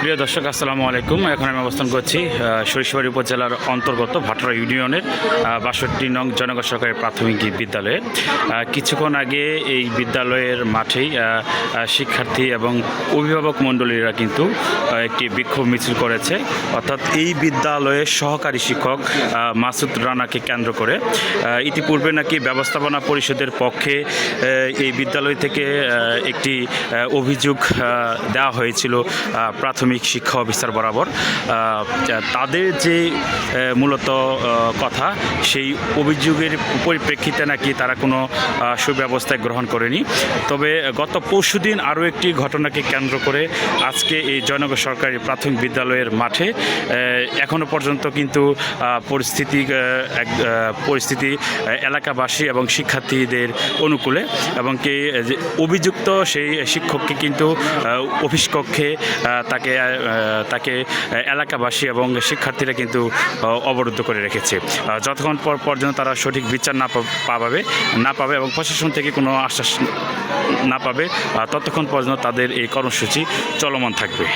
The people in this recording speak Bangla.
প্রিয় দর্শক আসসালামু আলাইকুম। এখন আমি অবস্থান করছি সরিষাবাড়ি উপজেলার অন্তর্গত ভাটরা ইউনিয়নের বাষট্টি নং জনগণ সরকারি প্রাথমিক বিদ্যালয়ে। কিছুক্ষণ আগে এই বিদ্যালয়ের মাঠেই শিক্ষার্থী এবং অভিভাবক মণ্ডলীরা কিন্তু একটি বিক্ষোভ মিছিল করেছে। অর্থাৎ এই বিদ্যালয়ের সহকারী শিক্ষক মাসুদ রানাকে কেন্দ্র করে ইতিপূর্বে নাকি ব্যবস্থাপনা পরিষদের পক্ষে এই বিদ্যালয় থেকে একটি অভিযোগ দেওয়া হয়েছিল আহ, প্রাথমিক শিক্ষা অফিসার বরাবর তাদের যে মূলত কথা সেই অভিযোগের পরিপ্রেক্ষিতে নাকি তারা কোনো আহ, সুব্যবস্থায় গ্রহণ করেনি। তবে গত পরশুদিন আরও একটি ঘটনাকে কেন্দ্র করে আজকে এই জয়নগর সরকারি প্রাথমিক বিদ্যালয়ের মাঠে আহ, এখনও পর্যন্ত কিন্তু পরিস্থিতি এক পরিস্থিতি এলাকাবাসী এবং শিক্ষার্থীদের অনুকূলে এবং কি অভিযুক্ত সেই শিক্ষককে কিন্তু অফিস কক্ষে তাকে তাকে এলাকাবাসী এবং শিক্ষার্থীরা কিন্তু অবরুদ্ধ করে রেখেছে। যতক্ষণ পর পর্যন্ত তারা সঠিক বিচার না পাবে না পাবে এবং প্রশাসন থেকে কোনো আশ্বাস না পাবে ততক্ষণ পর্যন্ত তাদের এই কর্মসূচি চলমান থাকবে।